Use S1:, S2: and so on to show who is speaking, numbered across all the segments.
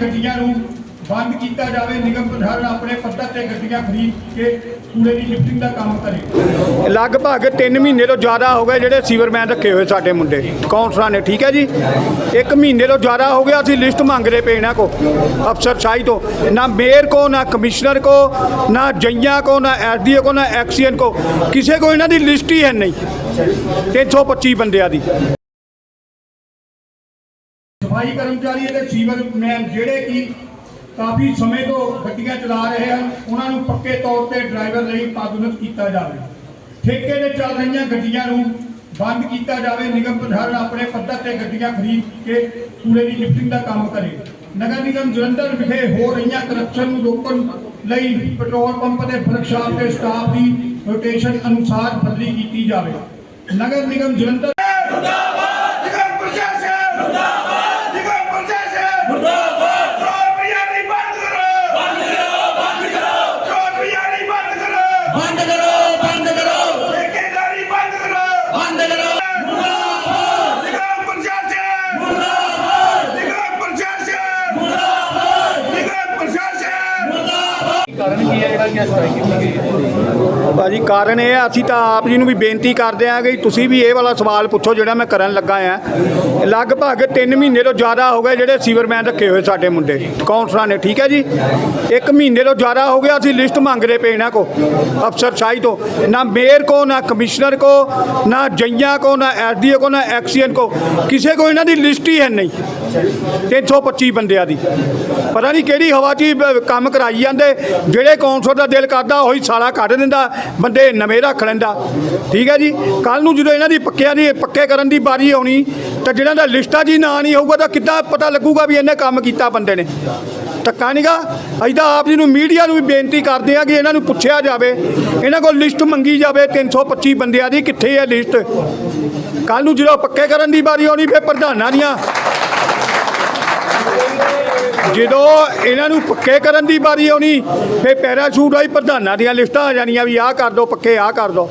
S1: ਗੱਡੀਆਂ ਨੂੰ ਬੰਦ ਕੀਤਾ ਜਾਵੇ, ਨਿਗਮ ਪ੍ਰਸ਼ਾਸਨ ਆਪਣੇ ਪੱਧਰ ਤੇ ਗੱਡੀਆਂ ਖਰੀਦ ਕੇ ਕੂੜੇ ਦੀ ਲਿਫਟਿੰਗ ਦਾ ਕੰਮ ਕਰੇ।
S2: ਲਗਭਗ 3 ਮਹੀਨੇ ਤੋਂ ਜ਼ਿਆਦਾ ਹੋ ਗਏ ਜਿਹੜੇ ਸੀਵਰਮੈਨ ਰੱਖੇ ਹੋਏ ਸਾਡੇ ਮੁੰਡੇ ਕਾਉਂਸਲਰਾਂ ਨੇ, ਠੀਕ ਹੈ ਜੀ? ਇੱਕ ਮਹੀਨੇ ਤੋਂ ਜ਼ਿਆਦਾ ਹੋ ਗਿਆ, ਅਸੀਂ ਲਿਸਟ ਮੰਗਦੇ ਪਏ ਇਹਨਾਂ ਕੋ ਅਫਸਰ ਸ਼ਾਹੀ ਤੋਂ। ਨਾ ਮੇਅਰ ਕੋ, ਨਾ ਕਮਿਸ਼ਨਰ ਕੋ, ਨਾ ਜਈਆਂ ਕੋ, ਨਾ ਐਸਡੀਓ ਕੋ, ਨਾ ਐਕਸੀਐਨ ਕੋ, ਕਿਸੇ ਕੋ ਇਹਨਾਂ ਦੀ ਲਿਸਟ ਹੀ ਹੈ ਨਹੀਂ। 325 ਬੰਦਿਆਂ ਦੀ।
S1: ਸਫ਼ਾਈ ਕਰਮਚਾਰੀ ਅਤੇ ਸੀਵਰਮੈਨ ਜਿਹੜੇ ਕਿ ਕਾਫੀ ਸਮੇਂ ਤੋਂ ਗੱਡੀਆਂ ਚਲਾ ਰਹੇ ਹਨ, ਉਹਨਾਂ ਨੂੰ ਪੱਕੇ ਤੌਰ ਤੇ ਡਰਾਈਵਰ ਲਈ ਪਾਬੰਦ ਕੀਤਾ ਜਾਵੇ। ਠੇਕੇ ਤੇ ਚੱਲ ਰਹੀਆਂ ਗੱਡੀਆਂ ਨੂੰ ਬੰਦ ਕੀਤਾ ਜਾਵੇ, ਨਿਗਮ ਪ੍ਰਸ਼ਾਸਨ ਆਪਣੇ ਪੱਧਰ ਤੇ ਗੱਡੀਆਂ ਖਰੀਦ ਕੇ ਕੂੜੇ ਦੀ ਲਿਫਟਿੰਗ ਦਾ ਕੰਮ ਕਰੇ। ਨਗਰ ਨਿਗਮ ਜਲੰਧਰ ਵਿਖੇ ਹੋ ਰਹੀਆਂ ਕਰਪਸ਼ਨ ਨੂੰ ਰੋਕਣ ਲਈ ਪੈਟਰੋਲ ਪੰਪ ਤੇ ਵਰਕਸ਼ਾਪ ਦੇ ਸਟਾਫ ਦੀ ਰੋਟੇਸ਼ਨ ਅਨੁਸਾਰ ਬਦਲੀ ਕੀਤੀ ਜਾਵੇ। ਨਗਰ ਨਿਗਮ ਜਲੰਧਰ
S3: ਨਿਗਮ ਪ੍ਰਸ਼ਾਸਨ ਮੁਰਦਾਬਾਦ ਨਿਗਮ ਪ੍ਰਸ਼ਾਸਨ ਮੁਰਦਾਬਾਦ ਚੋਰ ਬਿਆਨੀ ਬੰਦ ਕਰੋ ਬੰਦ ਕਰੋ ਬੰਦ ਕਰੋ ਚੋਰ ਬਿਆਨੀ ਬੰਦ ਕਰੋ
S4: ਬੰਦ ਕਰੋ ਬੰਦ ਕਰੋ
S3: ਠੇਕੇਦਾਰੀ ਬੰਦ ਕਰੋ
S4: ਬੰਦ ਕਰੋ
S3: ਮੁਰਦਾਬਾਦ ਨਿਗਮ ਪ੍ਰਸ਼ਾਸਨ ਮੁਰਦਾਬਾਦ ਨਿਗਮ ਪ੍ਰਸ਼ਾਸਨ ਮੁਰਦਾਬਾਦ ਨਿਗਮ ਪ੍ਰਸ਼ਾਸਨ
S5: ਕਾਰਨ ਕੀ ਹੈ ਜਿਹੜਾ ਕਿ ਸਟ੍ਰਾਈਕ ਕੀਤੀ ਗਈ ਹੈ
S2: ਭਾਜੀ, ਕਾਰਨ ਇਹ ਆ, ਅਸੀਂ ਤਾਂ ਆਪ ਜੀ ਨੂੰ ਵੀ ਬੇਨਤੀ ਕਰਦੇ ਆ ਕਿ ਤੁਸੀਂ ਵੀ ਇਹ ਵਾਲਾ ਸਵਾਲ ਪੁੱਛੋ ਜਿਹੜਾ ਮੈਂ ਕਰਨ ਲੱਗਾ ਆ। ਲਗਭਗ 3 ਮਹੀਨੇ ਤੋਂ ਜ਼ਿਆਦਾ ਹੋ ਗਏ ਜਿਹੜੇ ਸੀਵਰਮੈਨ ਰੱਖੇ ਹੋਏ ਸਾਡੇ ਮੁੰਡੇ ਕਾਉਂਸਲਰਾਂ ਨੇ, ਠੀਕ ਹੈ ਜੀ? ਇੱਕ ਮਹੀਨੇ ਤੋਂ ਜ਼ਿਆਦਾ ਹੋ ਗਿਆ, ਅਸੀਂ ਲਿਸਟ ਮੰਗਦੇ ਪਏ ਇਹਨਾਂ ਕੋ ਅਫਸਰ ਸ਼ਾਹੀ ਤੋਂ। ਨਾ ਮੇਅਰ ਕੋ, ਨਾ ਕਮਿਸ਼ਨਰ ਕੋ, ਨਾ ਜਈਆਂ ਕੋ, ਨਾ ਐਸਡੀਓ ਕੋ, ਨਾ ਐਕਸੀਐਨ ਕੋ, ਕਿਸੇ ਕੋ ਇਹਨਾਂ ਦੀ ਲਿਸਟ ਹੀ ਹੈ ਨਹੀਂ। 325 ਬੰਦਿਆਂ ਦੀ। ਪਤਾ ਨਹੀਂ ਕਿਹੜੀ ਹਵਾ 'ਚ ਹੀ ਕੰਮ ਕਰਾਈ ਜਾਂਦੇ, ਜਿਹੜੇ ਕੌਂਸਲ ਦਾ ਦਿਲ ਕਰਦਾ, ਉਹੀ ਸਾਲਾ ਕੱਢ ਦਿੰਦਾ, ਬੰਦੇ ਨਵੇਂ ਰੱਖ ਲੈਂਦਾ। ਠੀਕ ਹੈ ਜੀ? ਕੱਲ ਨੂੰ ਜਦੋਂ ਇਹਨਾਂ ਦੀ ਪੱਕਿਆਂ ਦੀ, ਪੱਕੇ ਕਰਨ ਦੀ ਵਾਰੀ ਆਉਣੀ, ਤਾਂ ਜਿਹਨਾਂ ਦਾ ਲਿਸਟਾਂ ਜੀ ਹੀ ਨਾਂ ਨਹੀਂ ਹੋਊਗਾ, ਤਾਂ ਕਿੱਦਾਂ ਪਤਾ ਲੱਗੂਗਾ ਵੀ ਇਹਨੇ ਕੰਮ ਕੀਤਾ ਬੰਦੇ ਨੇ? ਧੱਕਾ ਨਹੀਂਗਾ ਅਸੀਂ ਤਾਂ ਆਪ ਜੀ ਨੂੰ ਮੀਡੀਆ ਨੂੰ ਵੀ ਬੇਨਤੀ ਕਰਦੇ ਆ ਕਿ ਇਹਨਾਂ ਨੂੰ ਪੁੱਛਿਆ ਜਾਵੇ। ਇਹਨਾਂ ਕੋਲ ਲਿਸਟ ਮੰਗੀ ਜਾਵੇ 325 ਬੰਦਿਆਂ ਦੀ, ਕਿੱਥੇ ਹੈ ਲਿਸਟ? ਕੱਲ ਨੂੰ ਜਦੋਂ ਪੱਕੇ ਕਰਨ ਦੀ ਵਾਰੀ ਆਉਣੀ, ਫਿਰ ਪ੍ਰਧਾਨਾਂ ਦੀਆਂ ਜਦੋਂ ਇਹਨਾਂ ਨੂੰ ਪੱਕੇ ਕਰਨ ਦੀ ਵਾਰੀ ਆਉਣੀ ਫੇ ਪੈਰਾਸ਼ੂਟ ਵਾਲੀ ਪ੍ਰਧਾਨਾਂ ਦੀਆਂ ਲਿਸਟਾਂ ਆ ਜਾਣੀਆਂ ਵੀ ਆਹ ਕਰ ਦੋ, ਪੱਕੇ ਆਹ ਕਰ ਦੋ।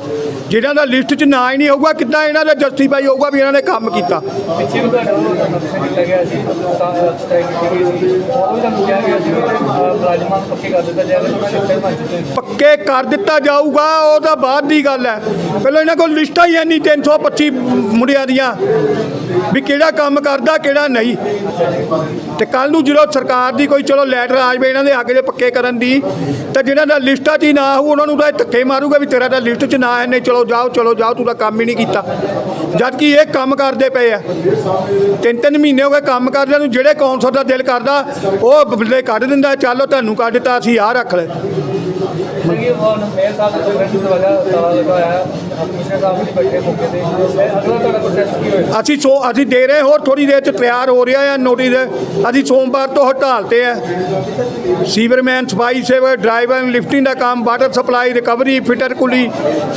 S2: ਜਿਹਨਾਂ ਦਾ ਲਿਸਟ 'ਚ ਨਾਂ ਹੀ ਨਹੀਂ ਹੋਊਗਾ ਕਿੱਦਾਂ ਇਹਨਾਂ ਦਾ ਜਸਟੀਫਾਈ ਹੋਊਗਾ ਵੀ ਇਹਨਾਂ ਨੇ ਕੰਮ ਕੀਤਾ?
S5: ਪਿੱਛੇ ਵੀ ਤੁਹਾਡਾ ਉਹ ਨੋਟਿਸ ਕੀਤਾ ਗਿਆ ਸੀ ਤਾਂ ਸਟ੍ਰਾਈਕ ਕੀਤੀ ਗਈ ਸੀ। ਉਹ ਵੀ ਤੁਹਾਨੂੰ ਕਿਹਾ ਗਿਆ ਸੀ ਕਿ ਅਹ, ਮੁਲਾਜ਼ਮਾਂ ਨੂੰ ਪੱਕੇ ਕਰ ਦਿੱਤਾ ਜਾਏਗਾ ਉਹਨਾਂ ਨੇ ਇੱਥੇ ਮੰਚ ਤੇ
S2: ਪੱਕੇ ਕਰ ਦਿੱਤਾ ਜਾਊਗਾ ਉਹ ਤਾਂ ਬਾਅਦ ਦੀ ਗੱਲ ਹੈ। ਪਹਿਲਾਂ ਇਹਨਾਂ ਕੋਲ ਲਿਸਟਾਂ ਹੀ ਨਹੀਂ 325 ਮੁੰਡਿਆਂ ਦੀਆਂ ਵੀ ਕਿਹੜਾ ਕੰਮ ਕਰਦਾ ਕਿਹੜਾ ਨਹੀਂ। ਤੇ ਕੱਲ ਨੂੰ ਜਦੋਂ ਸਰਕਾਰ ਦੀ ਕੋਈ ਚਲੋ ਲੈਟਰ ਆ ਜਾਵੇ ਇਹਨਾਂ ਦੇ ਹੱਕ ਦੇ ਪੱਕੇ ਕਰਨ ਦੀ ਤਾਂ ਜਿਹਨਾਂ ਦਾ ਲਿਸਟਾਂ 'ਚ ਹੀ ਨਾ ਹੋਊ ਉਹਨਾਂ ਨੂੰ ਤਾਂ ਧੱਕੇ ਮਾਰੂਗਾ ਵੀ ਤੇਰਾ ਤਾਂ ਲਿਸਟ 'ਚ ਨਾ ਹੈ ਨਹੀਂ ਚਲੋ ਜਾਓ, ਚਲੋ ਜਾਓ, ਤੂੰ ਤਾਂ ਕੰਮ ਹੀ ਨਹੀਂ ਕੀਤਾ। ਜਦ ਕਿ ਇਹ ਕੰਮ ਕਰਦੇ ਪਏ ਆ। ਤਿੰਨ ਤਿੰਨ ਮਹੀਨੇ ਹੋ ਗਏ ਕੰਮ ਕਰਦਿਆਂ ਨੂੰ, ਜਿਹੜੇ ਕੌਂਸਲ ਦਾ ਦਿਲ ਕਰਦਾ, ਉਹ ਬੰਦੇ ਕੱਢ ਦਿੰਦਾ, ਚੱਲ ਤੁਹਾਨੂੰ ਕੱਢ ਦਿੱਤਾ, ਅਸੀਂ ਆਹ ਰੱਖ ਲੈ
S5: ਕਿ ਉਹ ਮੇਰ ਸਾਹਿਬ ਦਾ ਕੋਈ ਰੈਂਟ ਲਗਾ ਤਾਲਾ ਕਮਿਸ਼ਨਰ ਸਾਹਿਬ ਵੀ ਬੈਠੇ ਮੌਕੇ ਤੇ ਇਹ ਅਗਲਾ ਤੁਹਾਡਾ ਪ੍ਰੋਸੈਸ ਕੀ ਹੋਏਗਾ
S2: ਅਸੀਂ ਸੋ ਅਸੀਂ ਦੇ ਰਹੇ ਹੋਰ ਥੋੜੀ ਦੇਰ ਚ ਤਿਆਰ ਹੋ ਰਿਹਾ ਹੈ ਨੋਟਿਸ ਅਸੀਂ ਸੋਮਵਾਰ ਤੋਂ ਹੜਤਾਲ ਤੇ ਹੈ ਸੀਵਰਮੈਨ ਸਫ਼ਾਈ ਸੇਵਕ ਡਰਾਈਵਰ ਲਿਫਟਿੰਗ ਦਾ ਕੰਮ ਵਾਟਰ ਸਪਲਾਈ ਰਿਕਵਰੀ ਫਿਟਰ ਕੁਲੀ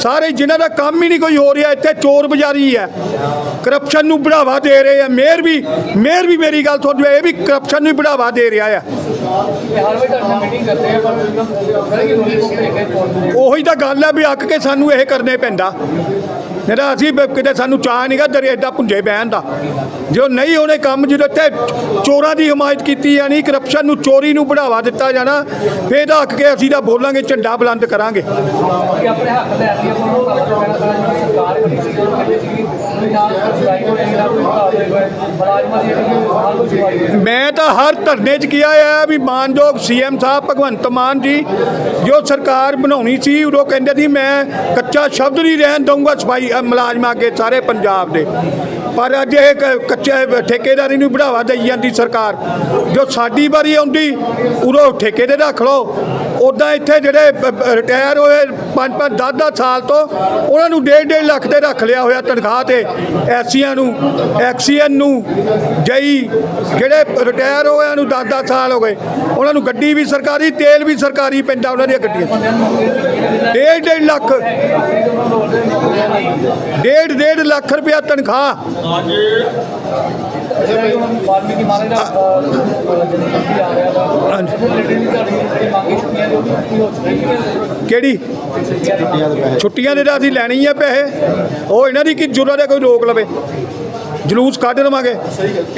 S2: ਸਾਰੇ ਜਿਨ੍ਹਾਂ ਦਾ ਕੰਮ ਹੀ ਨਹੀਂ ਕੋਈ ਹੋ ਰਿਹਾ ਇੱਥੇ ਚੋਰ ਬਜ਼ਾਰੀ ਹੈ। ਕਰਪਸ਼ਨ ਨੂੰ ਬੜਾਵਾ ਦੇ ਰਹੇ ਆ। ਮੇਅਰ ਵੀ ਮੇਅਰ ਵੀ ਮੇਰੀ ਗੱਲ ਸੁਣ ਇਹ ਵੀ ਕਰਪਸ਼ਨ ਨੂੰ ਹੀ ਬੜਾਵਾ ਦੇ ਰਿਹਾ ਆ। ਉਹੀ ਤਾਂ ਗੱਲ ਹੈ ਵੀ ਅੱਕ ਕੇ ਸਾਨੂੰ ਇਹ ਕਰਨੇ ਪੈਂਦਾ। ਨਹੀਂ ਤਾਂ ਅਸੀਂ ਬ- ਕਿਤੇ ਸਾਨੂੰ ਚਾਹ ਨਹੀਂਗਾ ਦਰੇ ਏਦਾਂ ਪੁੰਜੇ ਬਹਿਣ ਦਾ। ਜੋ ਨਹੀਂ ਉਹਨੇ ਕੰਮ ਜਦੋਂ ਇੱਥੇ ਚੋਰਾਂ ਦੀ ਹਮਾਇਤ ਕੀਤੀ ਜਾਣੀ ਕਰਪਸ਼ਨ ਨੂੰ ਚੋਰੀ ਨੂੰ ਬੜਾਵਾ ਦਿੱਤਾ ਜਾਣਾ ਫੇਰ ਤਾਂ ਅੱਕ ਕੇ ਅਸੀਂ ਤਾਂ ਬੋਲਾਂਗੇ ਝੰਡਾ ਬੁਲੰਦ ਕਰਾਂਗੇ।
S5: ਕਿ ਆਪਣੇ ਹੱਕ ਲੈ ਕੇ ਆਪਾਂ ਨੂੰ ਕੰਮ ਕਰਨਾ ਚਾਹੀਦਾ ਸਰਕਾਰ ਕਰੀ ਸੀ ਉਹ ਕਹਿੰਦੇ ਸੀ ਕਿ ਨਾ ਸਟ੍ਰਾਈਕ ਹੋਣੀ ਨਾ ਕੋਈ ਭਾਵ ਹੋਏਗਾ ਮੁਲਾਜ਼ਮਾਂ ਦੀ ਜਿਹੜੀ ਹਾਲ ਕੁਝ ਹੋਈ ਹੈ।
S2: ਮੈਂ ਤਾਂ ਹਰ ਧਰਨੇ 'ਚ ਕਿਹਾ ਹੈ ਵੀ ਮਾਨਯੋਗ ਸੀਐਮ ਸਾਹਿਬ ਭਗਵੰਤ ਮਾਨ ਜੀ, ਜੋ ਸਰਕਾਰ ਬਣਾਉਣੀ ਸੀ, ਉਦੋਂ ਕਹਿੰਦੇ ਸੀ, ਮੈਂ ਕੱਚਾ ਸ਼ਬਦ ਨਹੀਂ ਰਹਿਣ ਦਊਂਗਾ ਸਫ਼ਾਈ ਮੁਲਾਜ਼ਮਾਂ ਅੱਗੇ ਸਾਰੇ ਪੰਜਾਬ ਦੇ। ਪਰ ਅੱਜ ਇਹ ਕ- ਕੱਚੇ ਠੇਕੇਦਾਰੀ ਨੂੰ ਬੜਾਵਾ ਦੇਈ ਜਾਂਦੀ ਸਰਕਾਰ। ਜੋ ਸਾਡੀ ਵਾਰੀ ਆਉਂਦੀ, ਉਦੋਂ ਠੇਕੇ ਤੇ ਰੱਖ ਲਓ। ਉਦਾਂ ਇੱਥੇ ਜਿਹੜੇ ਰਿਟਾਇਰ ਹੋਏ 5-5 10-10 ਸਾਲ ਤੋਂ ਉਹਨਾਂ ਨੂੰ 1.5 ਲੱਖ ਤੇ ਰੱਖ ਲਿਆ ਹੋਇਆ ਤਨਖਾਹ ਤੇ ਐਸੀਆਂ ਨੂੰ ਐਕਸੀਐਨ ਨੂੰ ਜਈ ਜਿਹੜੇ ਰਿਟਾਇਰ ਹੋਏ ਨੂੰ 10-10 ਸਾਲ ਹੋ ਗਏ ਉਹਨਾਂ ਨੂੰ ਗੱਡੀ ਵੀ ਸਰਕਾਰੀ ਤੇਲ ਵੀ ਸਰਕਾਰੀ ਪੈਂਦਾ ਉਹਨਾਂ ਦੀਆਂ ਗੱਡੀਆਂ 'ਚ। ਡੇਢ ਡੇਢ ਲੱਖ ਡੇਢ ਡੇਢ ਲੱਖ ਰੁਪਇਆ ਤਨਖਾਹ ਹਾਂਜੀ। ਕਿਹੜੀ? ਛੁੱਟੀਆਂ ਦੇ ਤਾਂ ਅਸੀਂ ਲੈਣੀ ਆ ਪੈਸੇ। ਉਹ ਇਹਨਾਂ ਦੀ ਕਿ ਜ਼ਰੂਰਤ ਹੈ, ਕੋਈ ਰੋਕ ਲਵੇ। ਜਲੂਸ ਕੱਢ ਦੇਵਾਂਗੇ।